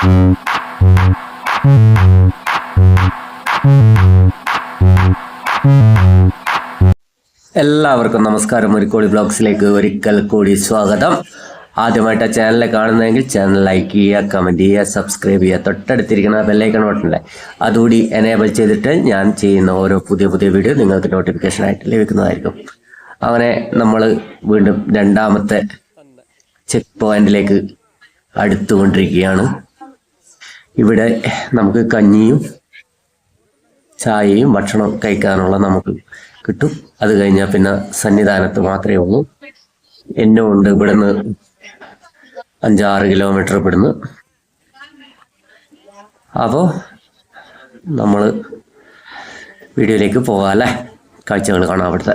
എല്ലാവർക്കും നമസ്കാരം. ഒരുക്കോടി ബ്ലോഗ്സിലേക്ക് ഒരിക്കൽ കൂടി സ്വാഗതം. ആദ്യമായിട്ട് ആ ചാനൽ കാണുന്നതെങ്കിൽ ചാനൽ ലൈക്ക് ചെയ്യുക കമന്റ് ചെയ്യുക സബ്സ്ക്രൈബ് ചെയ്യുക. തൊട്ടടുത്തിരിക്കുന്ന ബെല്ലൈക്കൺ ബട്ടണിലെ അതുകൂടി എനേബിൾ ചെയ്തിട്ട് ഞാൻ ചെയ്യുന്ന ഓരോ പുതിയ പുതിയ വീഡിയോ നിങ്ങൾക്ക് നോട്ടിഫിക്കേഷനായിട്ട് ലഭിക്കുന്നതായിരിക്കും. അങ്ങനെ നമ്മൾ വീണ്ടും രണ്ടാമത്തെ ചെക്ക് പോയിന്റിലേക്ക് അടുത്തുകൊണ്ടിരിക്കുകയാണ്. ഇവിടെ നമുക്ക് കഞ്ഞിയും ചായയും ഭക്ഷണം കഴിക്കാനുള്ള നമുക്ക് കിട്ടും. അത് കഴിഞ്ഞാൽ പിന്നെ സന്നിധാനത്ത് മാത്രമേ ഉള്ളൂ. എന്നെ ഉണ്ട് ഇവിടുന്ന് അഞ്ചാറ് കിലോമീറ്റർ ഇവിടുന്ന്. അപ്പോൾ നമ്മൾ വീഡിയോയിലേക്ക് പോകാം അല്ലേ? കാഴ്ചകൾ കാണാം അവിടുത്തെ.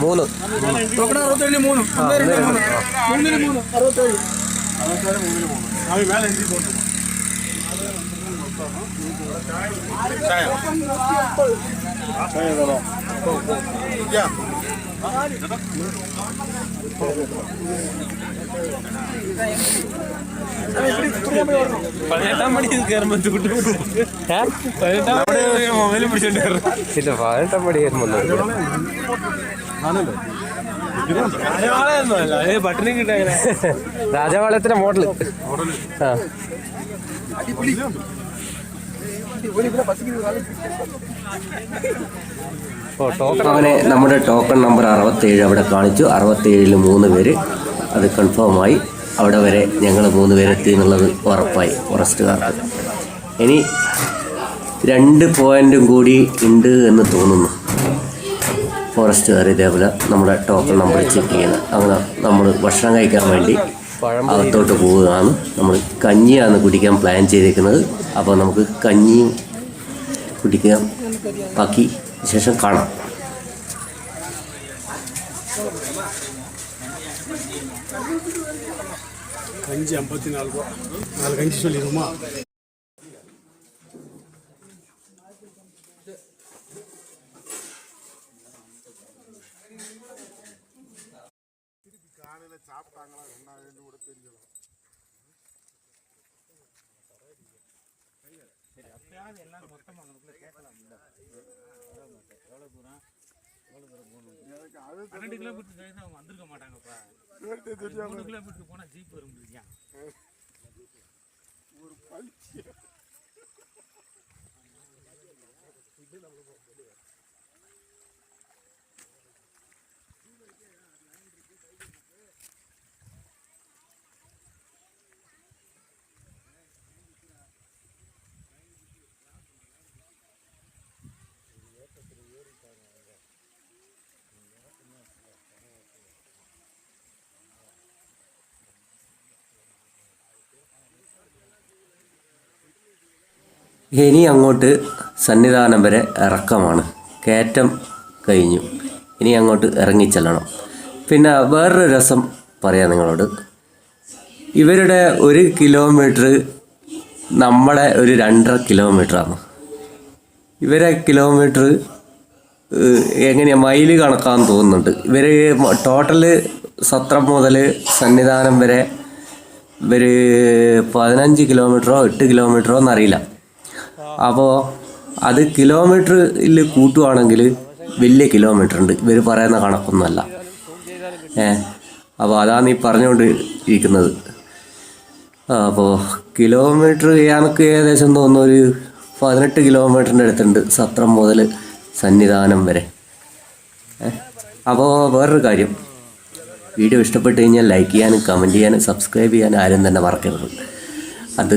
മൂന്ന് ടോക്കൺ അറുപത്തേഴിന് മൂന്ന് മൂന്നിന് മൂന്ന് മൂന്നിന് മൂന്ന് അറുപത്തേഴ് പതിനെട്ടാം മണി കയറുമ്പോ മൊബൈലും പിടിച്ചോണ്ട് ഇല്ല. പതിനെട്ടാം മണി കയറുമ്പോ പട്ടിണി കിട്ടാ രാജപാളയത്തിന്റെ മോഡൽ ആ. അങ്ങനെ നമ്മുടെ ടോക്കൺ നമ്പർ അറുപത്തേഴ് അവിടെ കാണിച്ചു. അറുപത്തേഴിൽ മൂന്ന് പേര്. അത് കൺഫേമായി അവിടെ വരെ ഞങ്ങൾ മൂന്ന് പേരെത്തി എന്നുള്ളത് ഉറപ്പായി. ഫോറസ്റ്റുകാർക്ക്. ഇനി രണ്ട് പോയിന്റും കൂടി ഉണ്ട് എന്ന് തോന്നുന്നു. ഫോറസ്റ്റുകാർ ഇതേപോലെ നമ്മുടെ ടോക്കൺ നമ്പർ ചെക്ക് ചെയ്യുന്നത്. അങ്ങനെ നമ്മൾ ഭക്ഷണം കഴിക്കാൻ വേണ്ടി അകത്തോട്ട് പോവുകയാണ്. നമ്മൾ കഞ്ഞിയാണ് കുടിക്കാൻ പ്ലാൻ ചെയ്തിരിക്കുന്നത് അപ്പോൾ നമുക്ക് കഞ്ഞിയും കുടിക്കാം. பாக்கி விசேஷம் കാണാം கஞ்சி ஐம்பத்தி நாலு ரூபா நாலு கஞ்சி சொல்லிடுமா காலையில் சாப்பிட்டாங்களா என்ன கூட தெரியல யாராவது எல்லாரும் மொத்தமாக அவங்களுக்குள்ள கேட்கலாம். எவ்வளோ தூரம்? போகணும்? பன்னெண்டு சேர்ந்து அவங்க வந்திருக்க மாட்டாங்கப்பா. மூணு கிலோமீட்டர் போனால் ஜீப் வரும் முடியா ஒரு பஞ்சு ഇനി അങ്ങോട്ട് സന്നിധാനം വരെ ഇറക്കമാണ്. കയറ്റം കഴിഞ്ഞു. ഇനി അങ്ങോട്ട് ഇറങ്ങിച്ചെല്ലണം. പിന്നെ വേറൊരു രസം പറയാം നിങ്ങളോട്. ഇവരുടെ ഒരു കിലോമീറ്റർ നമ്മളെ ഒരു രണ്ടര കിലോമീറ്ററാണ്. ഇവരെ കിലോമീറ്റർ എങ്ങനെയാണ് മൈൽ കണക്കാന്ന് തോന്നുന്നുണ്ട്. ഇവർ ടോട്ടൽ സത്രം മുതൽ സന്നിധാനം വരെ ഇവർ പതിനഞ്ച് കിലോമീറ്ററോ എട്ട് കിലോമീറ്ററോ എന്നറിയില്ല. അപ്പോൾ അത് കിലോമീറ്ററിൽ കൂട്ടുവാണെങ്കിൽ വലിയ കിലോമീറ്റർ ഉണ്ട്. ഇവർ പറയുന്ന കണക്കൊന്നുമല്ല ഏ അപ്പോൾ അതാണ് ഈ പറഞ്ഞുകൊണ്ട് ഇരിക്കുന്നത് അപ്പോൾ കിലോമീറ്റർ എനിക്ക് ഏകദേശം തോന്നുന്നു ഒരു പതിനെട്ട് കിലോമീറ്ററിന്റെ അടുത്തുണ്ട് സത്രം മുതൽ സന്നിധാനം വരെ. അപ്പോൾ വേറൊരു കാര്യം. വീഡിയോ ഇഷ്ടപ്പെട്ട് കഴിഞ്ഞാൽ ലൈക്ക് ചെയ്യാനും കമന്റ് ചെയ്യാനും സബ്സ്ക്രൈബ് ചെയ്യാനും ആരും തന്നെ മറക്കരുത്. അത്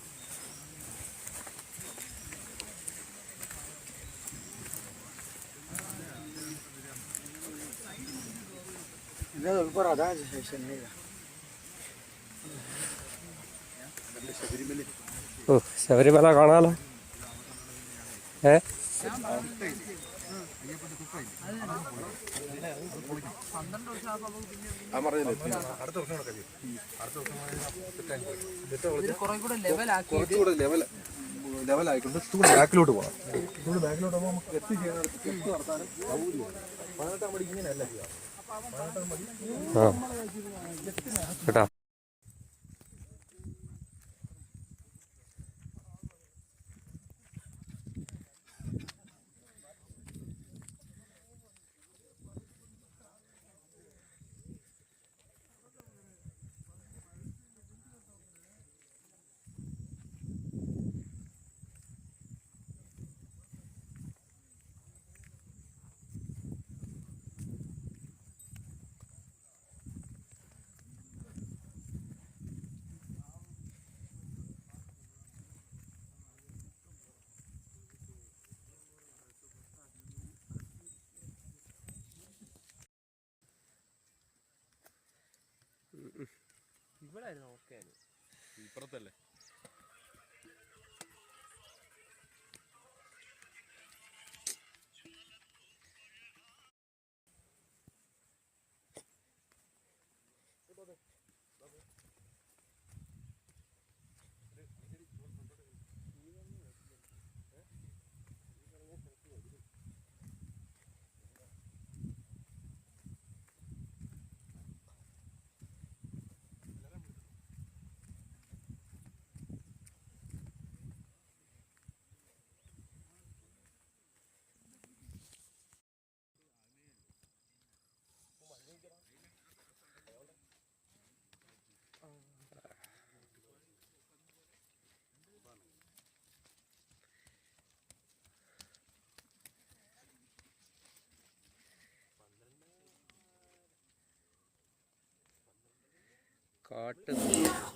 ഓ ശബരിമല കാണാലോ? ഏ? കുറച്ചുകൂടെ ലെവൽ ലെവലായിക്കൊണ്ട് ഇതുകൂടെ ബാക്കിലോട്ട് പോകണം ഇതുകൂടെ ബാക്കിലോട്ട് പോകുമ്പോൾ നമുക്ക് ടെസ്റ്റ് നടത്താനും സൗകര്യമാണ്. പതിനെട്ടാം മണിക്ക് ഇങ്ങനെയല്ല ചെയ്യുക ആ കേട്ടാ prótele.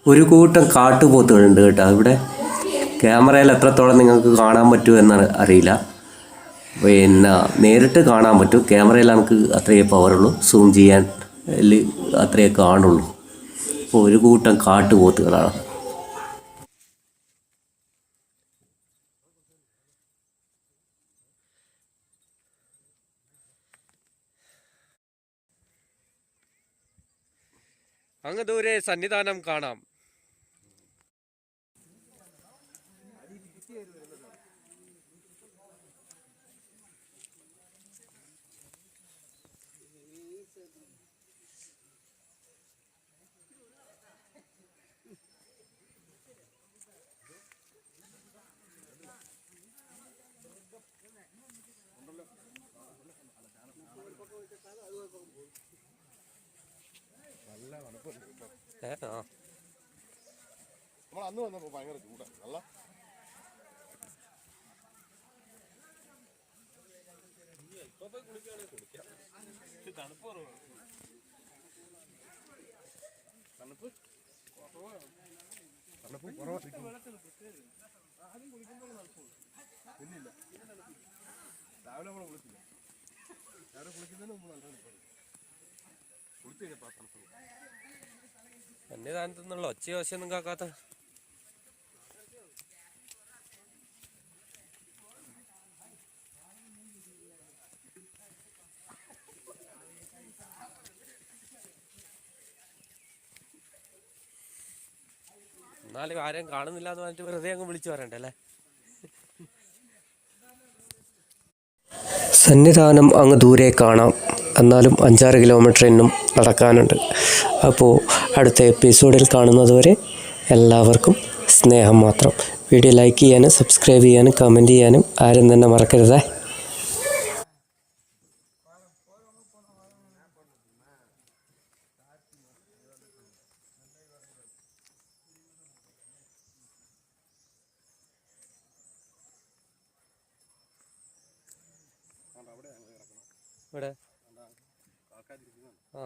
ഒരു കൂട്ടം കാട്ടുപോത്തുകളുണ്ട് കേട്ടോ. ഇവിടെ ക്യാമറയിൽ എത്രത്തോളം നിങ്ങൾക്ക് കാണാൻ പറ്റുമോ പറ്റുമെന്ന് അറിയില്ല. പിന്നെ നേരിട്ട് കാണാൻ പറ്റും. ക്യാമറയിൽ നമുക്ക് അത്രയേ പവറുള്ളൂ സൂം ചെയ്യാൻ അത്രയേ കാണുള്ളൂ. അപ്പോൾ ഒരു കൂട്ടം കാട്ടുപോത്തുകളാണ്. അങ്ങ് ദൂരെ സന്നിധാനം കാണാം. ഏ ആ. നമ്മൾ അന്ന് വന്നപ്പോൾ ഭയങ്കര ചൂടാണ് നല്ല തണുപ്പ്? കുറവായിരിക്കും പിന്നില്ല രാവിലെ നമ്മൾ കുളിച്ചില്ല. രാവിലെ കുളിക്കുന്നതിന് നമ്മൾ നല്ല തണുപ്പാണ് കുളിച്ച് കഴിഞ്ഞപ്പോൾ തണുപ്പ് സന്നിധാനത്തു നിന്നുള്ള ഒച്ചയൊന്നും കാക്കാത്ത. എന്നാലും ആരെയും കാണുന്നില്ല എന്ന് പറഞ്ഞിട്ട് വെറുതെ അങ്ങ് വിളിച്ചു പറയണ്ടല്ലേ സന്നിധാനം അങ്ങ് ദൂരെ കാണാം. എന്നാലും അഞ്ചാറ് കിലോമീറ്റർ ഇന്നും നടക്കാനുണ്ട്. അപ്പോൾ അടുത്ത എപ്പിസോഡിൽ കാണുന്നതുവരെ എല്ലാവർക്കും സ്നേഹം മാത്രം. വീഡിയോ ലൈക്ക് ചെയ്യാനും സബ്സ്ക്രൈബ് ചെയ്യാനും കമന്റ് ചെയ്യാനും ആരും തന്നെ മറക്കരുതേ. ഇവിടെ. ആ